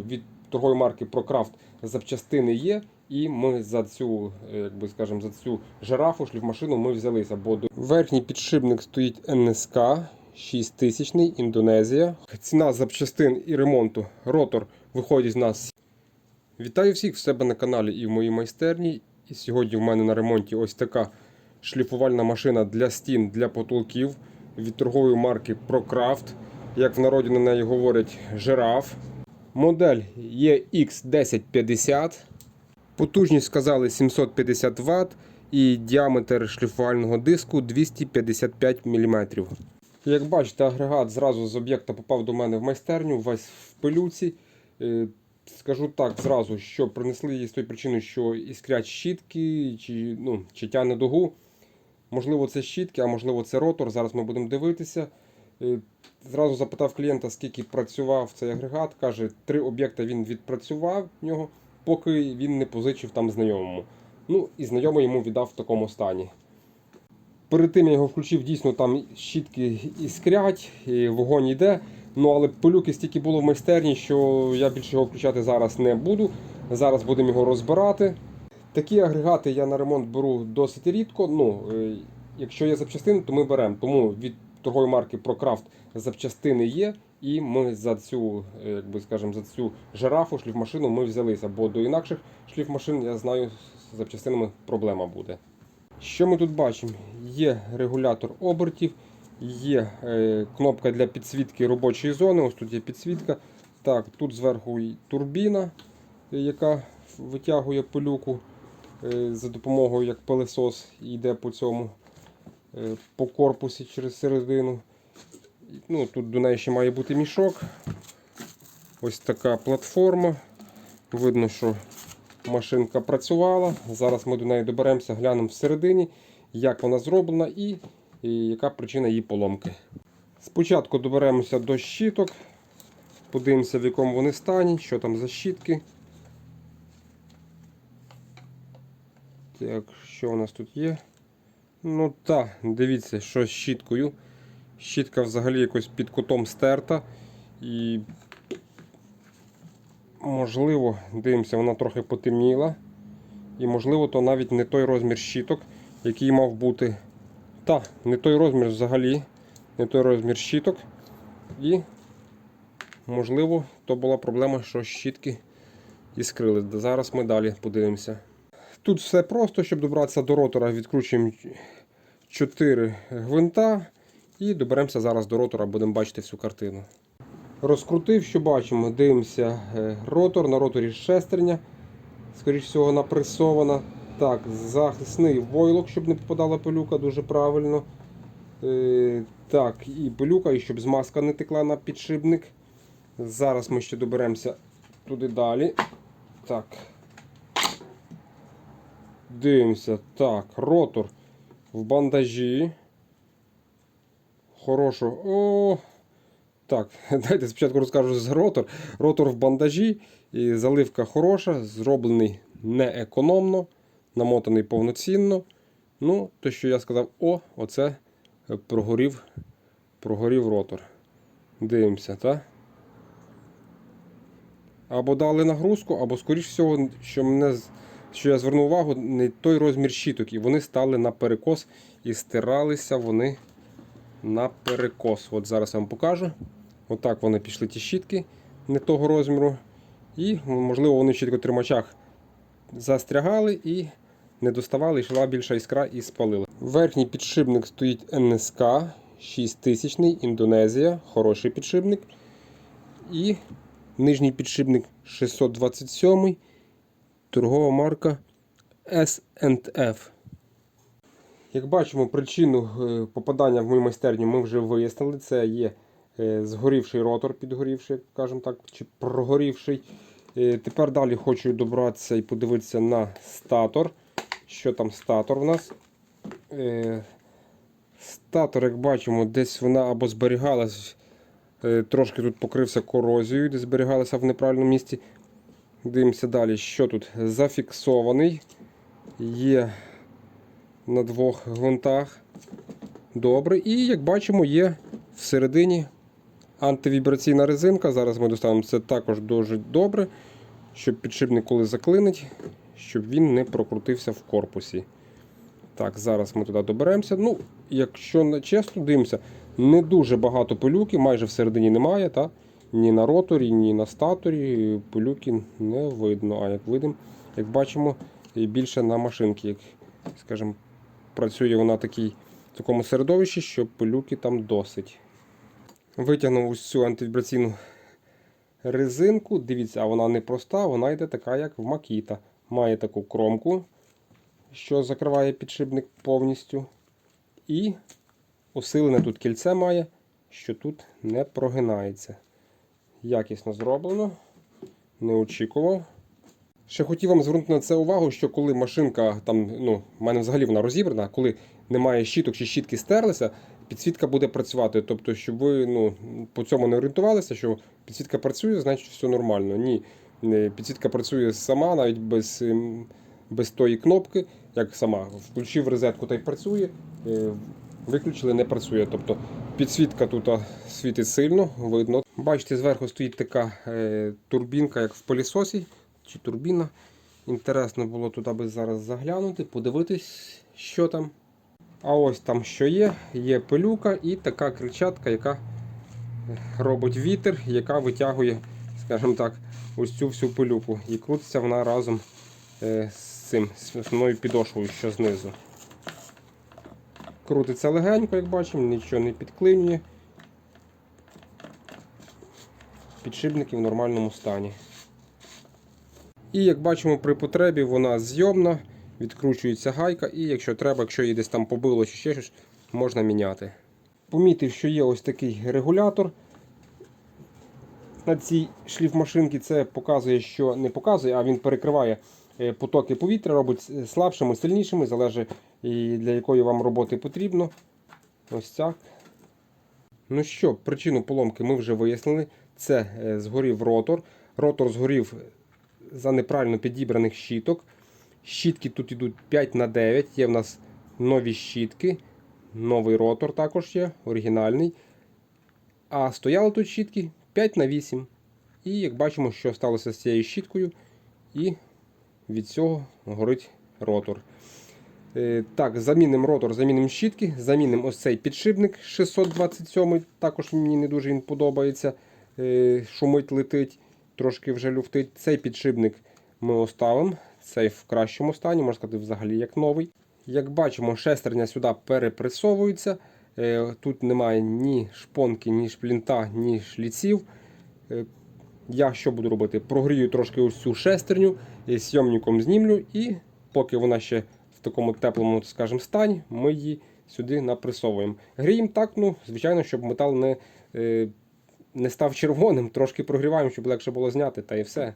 Від торгової марки ProCraft запчастини є, і ми за цю, е, як скажемо, за цю жирафу, шліфмашину ми взялися. Бо верхній підшипник стоїть НСК 6000 Індонезія. Ціна запчастин і ремонту. Ротор виходить з нас. Вітаю всіх в себе на каналі і в моїй майстерні. І сьогодні в мене на ремонті ось така шліфувальна машина для стін, для потолків від торгової марки ProCraft. Як в народі на неї говорять, жираф. Модель є X1050. Потужність сказали 750 Вт і діаметр шліфувального диску 255 мм. Як бачите, агрегат зразу з об'єкта попав до мене в майстерню, весь в пилюці. Е, Скажу так зразу, що принесли її з тої причини, що іскрять щітки чи, ну, чи тягне дугу. Можливо, це щітки, а можливо, це ротор. Зараз ми будемо дивитися. Е, Зразу запитав клієнта, скільки працював цей агрегат. Каже, три об'єкта він відпрацював в нього, поки він не позичив там знайомому. Ну і знайомий йому віддав в такому стані. Перед тим я його включив, дійсно там щітки іскрять, і вогонь йде. Ну але пилюки стільки було в майстерні, що я більше його включати зараз не буду. Зараз будемо його розбирати. Такі агрегати я на ремонт беру досить рідко. Ну, е, якщо є запчастини, то ми беремо. Тому від торгової марки ProCraft запчастини є. І ми за цю, е, як скажемо, за цю жирафу, шліфмашину ми взялися, бо до інакших шліфмашин, я знаю, з запчастинами проблема буде. Що ми тут бачимо? Є регулятор обертів, є е, кнопка для підсвітки робочої зони. Ось тут є підсвітка. Так, тут зверху турбіна, е, яка витягує пилюку за допомогою як пилесос йде по цьому по корпусі через середину. Ну, тут до неї ще має бути мішок. Ось така платформа. Видно, що машинка працювала. Зараз ми до неї доберемося, глянемо всередині, як вона зроблена і, і яка причина її поломки. Спочатку доберемося до щіток, подивимося, в якому вони стані, що там за щітки. Так, що у нас тут є? Ну так, дивіться, що з щіткою. Щітка взагалі якось під кутом стерта. І можливо, дивимося, вона трохи потемніла. І можливо, то навіть не той розмір щіток, який мав бути. Та, не той розмір взагалі, не той розмір щіток. І, можливо, то була проблема, що щітки іскрили. Зараз ми далі подивимося. Тут все просто, щоб добратися до ротора, відкручуємо 4 гвинта і доберемося зараз до ротора, будемо бачити всю картину. Розкрутив, що бачимо, дивимося е, ротор, на роторі шестерня, скоріш всього, напресована. Так, захисний войлок, щоб не попадала пилюка, дуже правильно. Е, так, і пилюка, і щоб змазка не текла на підшипник. Зараз ми ще доберемося туди далі. Так. Дивимося. Так, ротор в бандажі. Хорошо. О! Так, дайте спочатку розкажу за ротор. Ротор в бандажі, і заливка хороша, зроблений не економно, намотаний повноцінно. Ну, то, що я сказав, о, оце прогорів, прогорів ротор. Дивимося, так? Або дали нагрузку, або, скоріш всього, що мене що я звернув увагу, не той розмір щіток, і вони стали на перекос і стиралися вони на перекос. От зараз я вам покажу. Отак вони пішли ті щітки не того розміру. І, можливо, вони в щіткотримачах застрягали і не доставали, йшла більша іскра і спалила. Верхній підшипник стоїть НСК 6000 Індонезія, хороший підшипник. І нижній підшипник 627 торгова марка S&F. Як бачимо, причину е, попадання в мою майстерню ми вже вияснили. Це є е, згорівший ротор, підгорівший, скажімо так, чи прогорівший. Е, Тепер далі хочу добратися і подивитися на статор. Що там статор в нас? Статор, як бачимо, десь вона або зберігалась, трошки тут покрився корозією, де зберігалася в неправильному місці. Дивимося далі, що тут зафіксований. Є на двох гвинтах. Добре. І як бачимо, є всередині антивібраційна резинка. Зараз ми доставимо це також дуже добре, щоб підшипник, коли заклинить, щоб він не прокрутився в корпусі. Так, зараз ми туди доберемося. Ну, якщо чесно дивимося, не дуже багато пилюки, майже всередині немає. Та? Ні на роторі, ні на статорі пилюки не видно. А як видимо, як бачимо, більше на машинці, як скажімо, працює вона такій, в такому середовищі, що пилюки там досить. Витягнув ось цю антивібраційну резинку. Дивіться, а вона не проста, вона йде така, як в Макіта. Має таку кромку, що закриває підшипник повністю. І усилене тут кільце має, що тут не прогинається. Якісно зроблено. Не очікував. Ще хотів вам звернути на це увагу, що коли машинка там, ну, в мене взагалі вона розібрана, коли немає щіток чи щітки стерлися, підсвітка буде працювати. Тобто, щоб ви ну, по цьому не орієнтувалися, що підсвітка працює, значить все нормально. Ні, е, підсвітка працює сама, навіть без, ем, без тої кнопки, як сама. Включив розетку та й працює, е, виключили, не працює. Тобто підсвітка тут світить сильно, видно. Бачите, зверху стоїть така е, турбінка, як в пилісосі чи турбіна. Інтересно було туди би зараз заглянути, подивитись, що там. А ось там що є. Є пилюка і така кричатка, яка робить вітер, яка витягує, скажімо так, ось цю всю пилюку. І крутиться вона разом е, з цим з основною підошвою, що знизу. Крутиться легенько, як бачимо, нічого не підклинює. Підшипники в нормальному стані. І як бачимо, при потребі вона зйомна, відкручується гайка, і якщо треба, якщо її десь там побило чи ще щось, можна міняти. Помітив, що є ось такий регулятор. На цій шліфмашинці це показує, що не показує, а він перекриває потоки повітря, робить слабшими, сильнішими, залежить для якої вам роботи потрібно. Ось так. Ну що, причину поломки ми вже вияснили. Це е, згорів ротор. Ротор згорів за неправильно підібраних щіток. Щітки тут йдуть 5 на 9 Є в нас нові щітки. Новий ротор також є, оригінальний. А стояли тут щітки 5 на 8 І як бачимо, що сталося з цією щіткою, і від цього горить ротор. Е, Так, замінимо ротор, замінимо щітки, замінимо ось цей підшипник 627 Також мені не дуже він подобається. Е, Шумить, летить, трошки вже люфтить. Цей підшипник ми оставимо. Цей в кращому стані, можна сказати, взагалі як новий. Як бачимо, шестерня сюди перепресовується. Е, Тут немає ні шпонки, ні шплінта, ні шліців. Я що буду робити? Прогрію трошки ось цю шестерню, сйомником знімлю, і поки вона ще в такому теплому, скажімо, стані, ми її сюди напресовуємо. Гріємо так, ну, звичайно, щоб метал не, е, не став червоним, трошки прогріваємо, щоб легше було зняти, та і все.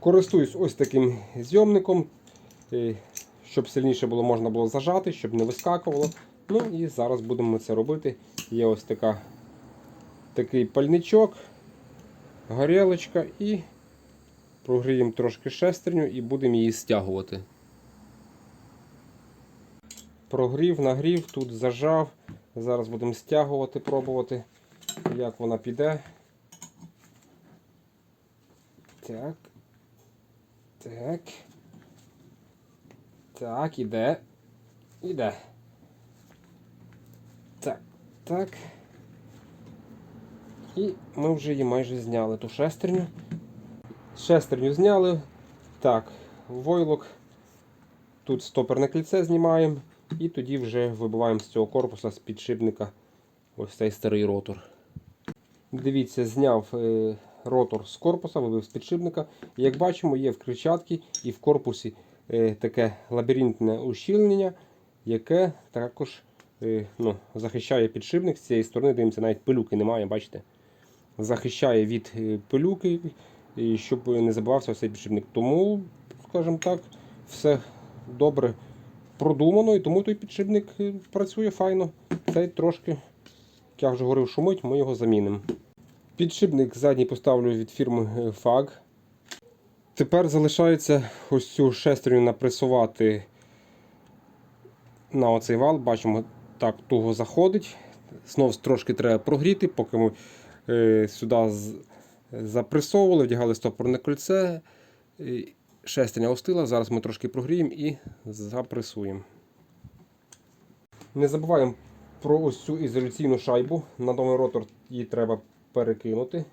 Користуюсь ось таким зйомником, е, щоб сильніше було можна було зажати, щоб не вискакувало. Ну і зараз будемо це робити. Є ось така, такий пальничок, горілочка і прогріємо трошки шестерню і будемо її стягувати. Прогрів, нагрів, тут зажав. Зараз будемо стягувати, пробувати, як вона піде. Так. Так. Так, іде. Іде. Так, так. І ми вже її майже зняли ту шестерню. Шестерню зняли. Так, войлок. Тут стоперне кільце знімаємо. І тоді вже вибиваємо з цього корпуса з підшипника ось цей старий ротор. Дивіться, зняв е, ротор з корпуса, вивів з підшипника. Як бачимо, є в кричатці і в корпусі е, таке лабіринтне ущільнення, яке також е, ну, захищає підшипник з цієї сторони. Дивимося, навіть пилюки немає, бачите? Захищає від пилюки, і щоб не забивався цей підшипник. Тому, скажімо так, все добре продумано, і тому той підшипник е, працює файно. Цей трошки, як я вже говорив, шумить, ми його замінимо. Підшипник задній поставлю від фірми е, FAG. Тепер залишається ось цю шестерню напресувати на оцей вал. Бачимо, так туго заходить. Знов трошки треба прогріти, поки ми е, сюди запресовували, вдягали стопорне кольце. Шестерня остила. Зараз ми трошки прогріємо і запресуємо. Не забуваємо про ось цю ізоляційну шайбу. На новий ротор її треба перекинути.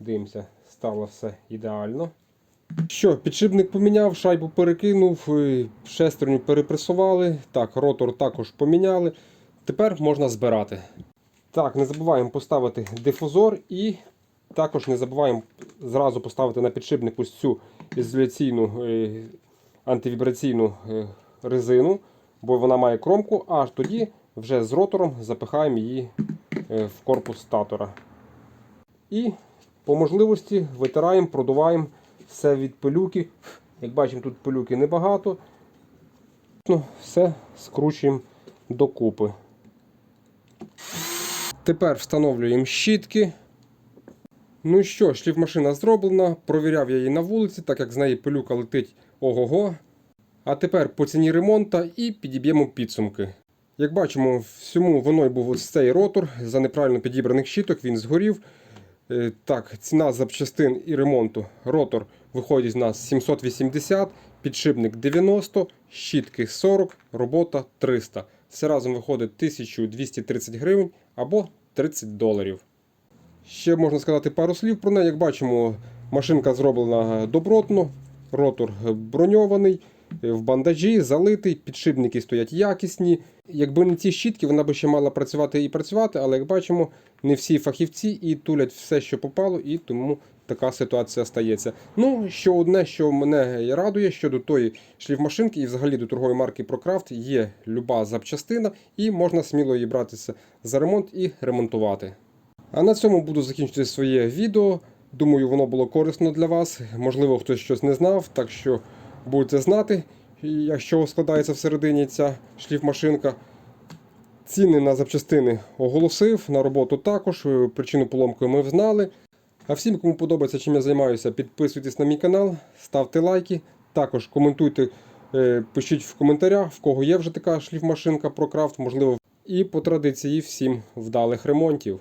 Дивимося, стало все ідеально. Що, підшипник поміняв, шайбу перекинув, шестерню перепресували. Так, ротор також поміняли. Тепер можна збирати. Так, не забуваємо поставити дифузор і також не забуваємо зразу поставити на підшипник ось цю ізоляційну е, антивібраційну е, резину, бо вона має кромку, аж тоді вже з ротором запихаємо її е, в корпус статора. І по можливості витираємо, продуваємо все від пилюки. Як бачимо, тут пилюки небагато. Ну, все скручуємо докупи. Тепер встановлюємо щітки. Ну що, шліфмашина зроблена. Провіряв я її на вулиці, так як з неї пилюка летить ого-го. А тепер по ціні ремонту і підіб'ємо підсумки. Як бачимо, всьому виною був ось цей ротор. За неправильно підібраних щіток він згорів. Е, Так, ціна запчастин і ремонту. Ротор виходить з нас 780, підшипник 90, щітки 40, робота 300. Все разом виходить 1230 гривень або 30 доларів. Ще можна сказати пару слів про неї. Як бачимо, машинка зроблена добротно, ротор броньований, в бандажі, залитий, підшипники стоять якісні. Якби не ці щітки, вона би ще мала працювати і працювати, але як бачимо, не всі фахівці і тулять все, що попало, і тому така ситуація стається. Ну, що одне, що мене радує щодо тої шліфмашинки і взагалі до торгової марки ProCraft є люба запчастина, і можна сміло її братися за ремонт і ремонтувати. А на цьому буду закінчувати своє відео. Думаю, воно було корисно для вас. Можливо, хтось щось не знав, так що будете знати, якщо складається всередині ця шліфмашинка. Ціни на запчастини оголосив, на роботу також. е, Причину поломки ми взнали. А всім, кому подобається, чим я займаюся, підписуйтесь на мій канал, ставте лайки. Також коментуйте, е, пишіть в коментарях, в кого є вже така шліфмашинка ProCraft, можливо. І по традиції всім вдалих ремонтів.